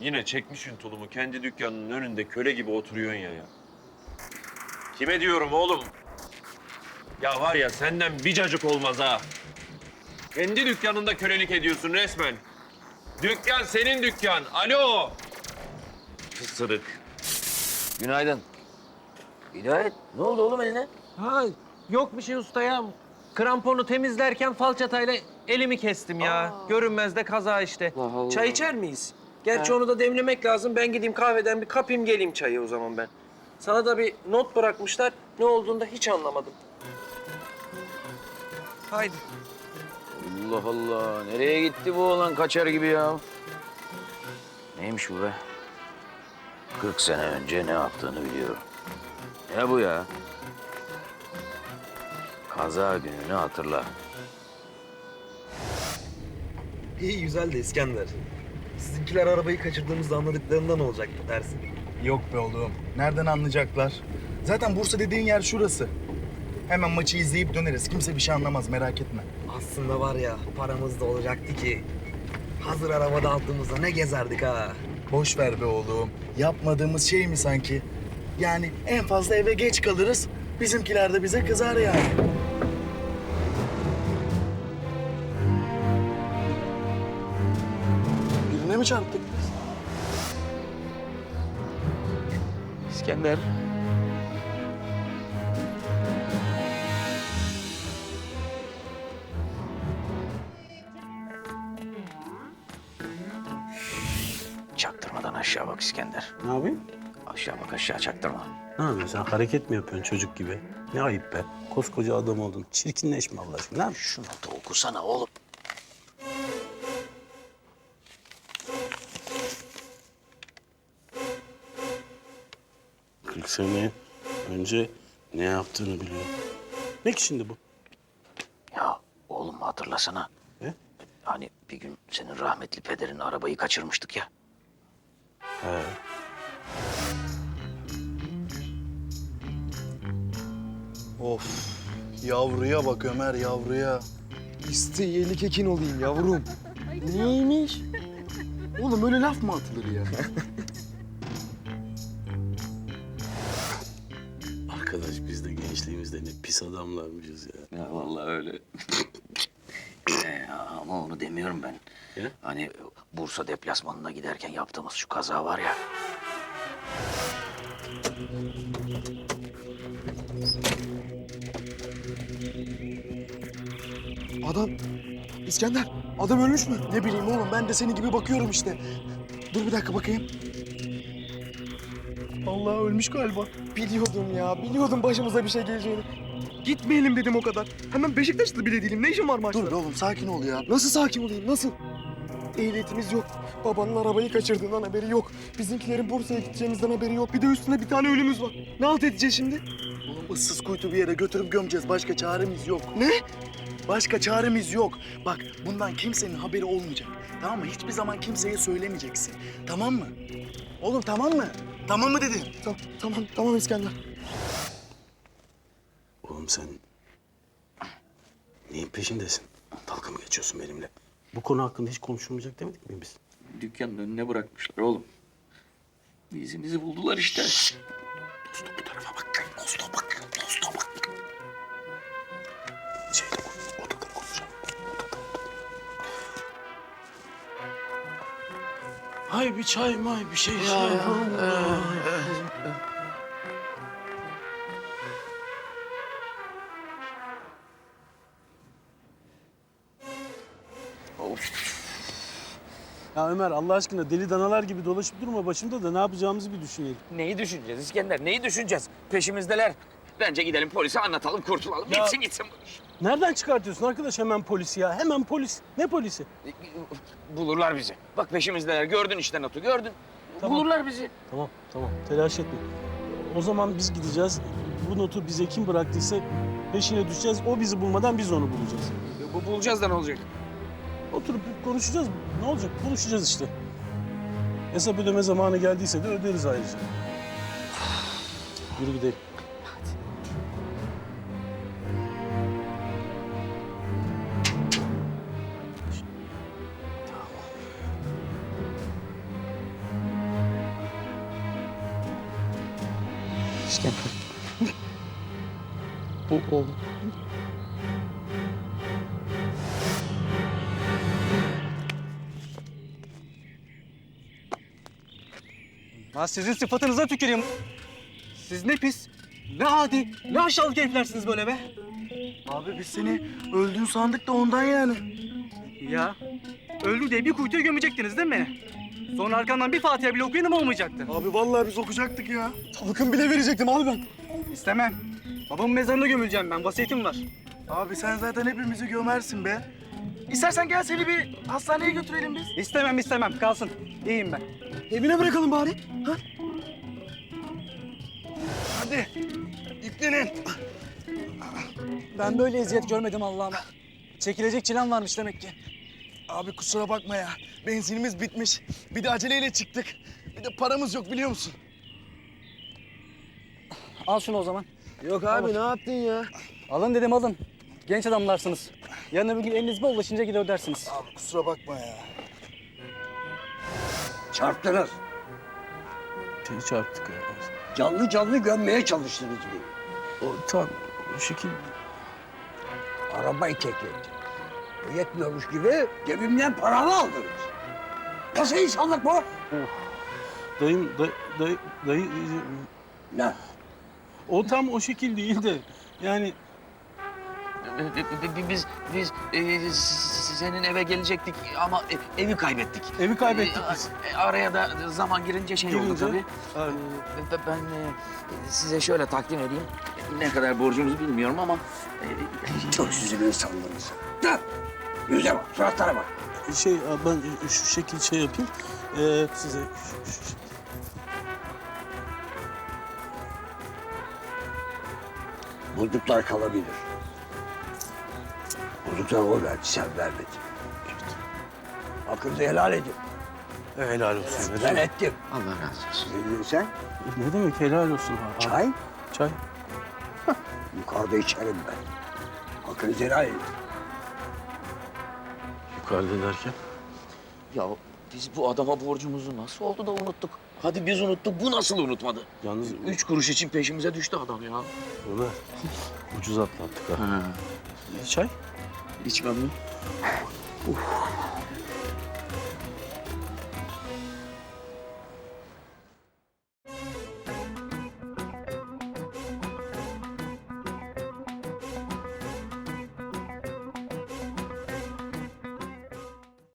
Yine çekmişsin tulumu kendi dükkanının önünde köle gibi oturuyorsun ya ya. Kime diyorum oğlum? Ya var ya senden bir cacık olmaz ha. Kendi dükkanında kölelik ediyorsun resmen. Dükkan senin dükkan. Alo. Pısırık. Günaydın. Hidayet ne oldu oğlum eline? Ha yok bir şey usta ya. Kramponu temizlerken falçatayla elimi kestim ya. Görünmezde kaza işte. Allah Allah. Çay içer miyiz? Gerçi onu da demlemek lazım. Ben gideyim kahveden bir kapayım geleyim çayı o zaman ben. Sana da bir not bırakmışlar. Ne olduğunu da hiç anlamadım. Haydi. Allah Allah. Nereye gitti bu oğlan kaçar gibi ya? Neymiş bu be? 40 sene önce ne yaptığını biliyorum. Ne bu ya? Kaza gününü hatırla. İyi güzel de İskender. Sizinkiler arabayı kaçırdığımızda anladıklarından olacak dersin. Yok be oğlum. Nereden anlayacaklar? Zaten Bursa dediğin yer şurası. Hemen maçı izleyip döneriz. Kimse bir şey anlamaz merak etme. Aslında var ya paramız da olacaktı ki. Hazır arabada aldığımızda ne gezerdik ha. Boş ver be oğlum. Yapmadığımız şey mi sanki? Yani en fazla eve geç kalırız. Bizimkiler de bize kızar yani. Mi çarptık biz? İskender. Çaktırmadan aşağı bak İskender. Ne yapayım? Aşağı bak aşağı çaktırma. Ne yapıyorsun sen? Hareket mi yapıyorsun çocuk gibi? Ne ayıp be. Koskoca adam oldun. Çirkinleşme Allah aşkına. Şunu da okusana oğlum. Kırk sene önce ne yaptığını biliyorum. Ne ki şimdi bu? Ya oğlum hatırlasana. Ne? Hani bir gün senin rahmetli pederin arabayı kaçırmıştık ya. He. Of. Yavruya bak Ömer yavruya. İsteyeli kekin olayım yavrum. Neymiş? Oğlum öyle laf mı atılır ya? gençliğimizde ne pis adamlarmışız ya. Ya vallahi öyle. ya, ama onu demiyorum ben. Ya? Hani Bursa deplasmanına giderken yaptığımız şu kaza var ya. Adam, İskender, adam ölmüş mü? Ne bileyim oğlum, ben de senin gibi bakıyorum işte. Dur bir dakika bakayım. Allah ölmüş galiba. Biliyordum ya, biliyordum başımıza bir şey geleceğini. Gitmeyelim dedim o kadar. Hemen Beşiktaşlı bile değilim. Ne işim var maçta? Dur be oğlum, sakin ol ya. Nasıl sakin olayım, nasıl? Ehliyetimiz yok. Babanın arabayı kaçırdığından haberi yok. Bizimkilerin Bursa'ya gideceğimizden haberi yok. Bir de üstüne bir tane ölümüz var. Ne halt edeceğiz şimdi? Oğlum ıssız kuytu bir yere götürüp gömeceğiz. Başka çaremiz yok. Ne? Başka çaremiz yok. Bak, bundan kimsenin haberi olmayacak. Tamam mı? Hiçbir zaman kimseye söylemeyeceksin. Tamam mı? Oğlum tamam mı? Tamam mı dedim? Tamam, tamam, tamam İskender. Oğlum sen neyin peşindesin? Dalga mı geçiyorsun benimle? Bu konu hakkında hiç konuşulmayacak demedik mi biz? Dükkanın önüne bırakmışlar oğlum. İzimizi buldular işte. Dostum bu tarafa bak. Dostum bak. Dostum bak. Hay bir çay may bir şey. Ya, Ya Ömer Allah aşkına deli danalar gibi dolaşıp durma başımda da ne yapacağımızı bir düşünelim. Neyi düşüneceğiz İskender? Neyi düşüneceğiz? Peşimizdeler. Bence gidelim polise anlatalım, kurtulalım. Ya- Gitsin gitsin bu iş. Nereden çıkartıyorsun arkadaş hemen polisi ya? Hemen polis. Ne polisi? Bulurlar bizi. Bak peşimizdeler. Gördün işte notu, gördün. Tamam. Bulurlar bizi. Tamam tamam telaş etme. O zaman biz gideceğiz. Bu notu bize kim bıraktıysa peşine düşeceğiz. O bizi bulmadan biz onu bulacağız. Bu bulacağız da ne olacak? Oturup konuşacağız. Ne olacak? Konuşacağız işte. Hesap ödeme zamanı geldiyse de öderiz ayrıca. Yürü gidelim. Başkan. Bu oğlum. Ha sizin sıfatınıza tüküreyim. Siz ne pis, ne adi, ne aşağılık heriflersiniz böyle be. Abi biz seni öldüğün sandık da ondan yani. Ya, öldü diye bir kuytuya gömecektiniz değil mi? Sonra arkandan bir Fatiha bile okuyanım olmayacaktı. Abi vallahi biz okuyacaktık ya. Halkın bile verecektim abi ben. İstemem. Babamın mezarına gömüleceğim ben, vasiyetim var. Abi sen zaten hepimizi gömersin be. İstersen gel seni bir hastaneye götürelim biz. İstemem istemem, kalsın. İyiyim ben. Evine bırakalım bari. Ha? Hadi yüklenin. Ben böyle eziyet görmedim Allah'ıma. Çekilecek çilem varmış demek ki. Abi kusura bakma ya. Benzinimiz bitmiş. Bir de aceleyle çıktık. Bir de paramız yok biliyor musun? Al şunu o zaman. Yok abi ne yaptın ya? Alın dedim alın. Genç adamlarsınız. Yarın öbür gün eliniz bollaşınca gider ödersiniz. Abi kusura bakma ya. Çarptınız. Şey çarptık. ya. Canlı canlı gömmeye çalıştınız beni. O, tamam o şekil. Arabayı tekletti. Yetmiyormuş gibi cebimden paramı aldınız. Nasıl insanlık bu? Dayım, day, day, dayı... Ne? O tam o şekil değil de yani Biz biz e, senin eve gelecektik ama e, evi kaybettik. evi kaybettik E, biz. e, Araya da zaman girince şey oldu Girince, tabii. e, E, Ben e, size şöyle takdim edeyim. Ne kadar borcunuz bilmiyorum ama e, Çok sizin insanlığınız. Ne? Yüze bak, suratlara bak. Şey ben şu şekil şey yapayım. Ee, size şu- şu- Bulduklar kalabilir. Bulduklar o verdi, sen vermedin. Hakkınızı helal edin. helal olsun. Ben ettim. Allah razı olsun. Ne diyorsun sen? Ne demek helal olsun abi. Çay? Çay. Yukarıda içerim ben. Hakkınızı helal edin. Yukarıda derken? Ya biz bu adama borcumuzu nasıl oldu da unuttuk? Hadi biz unuttuk, bu nasıl unutmadı? Yalnız Üç kuruş için peşimize düştü adam ya. Ömer ucuz atlattık ha. Ha. Çay? İçmem mi?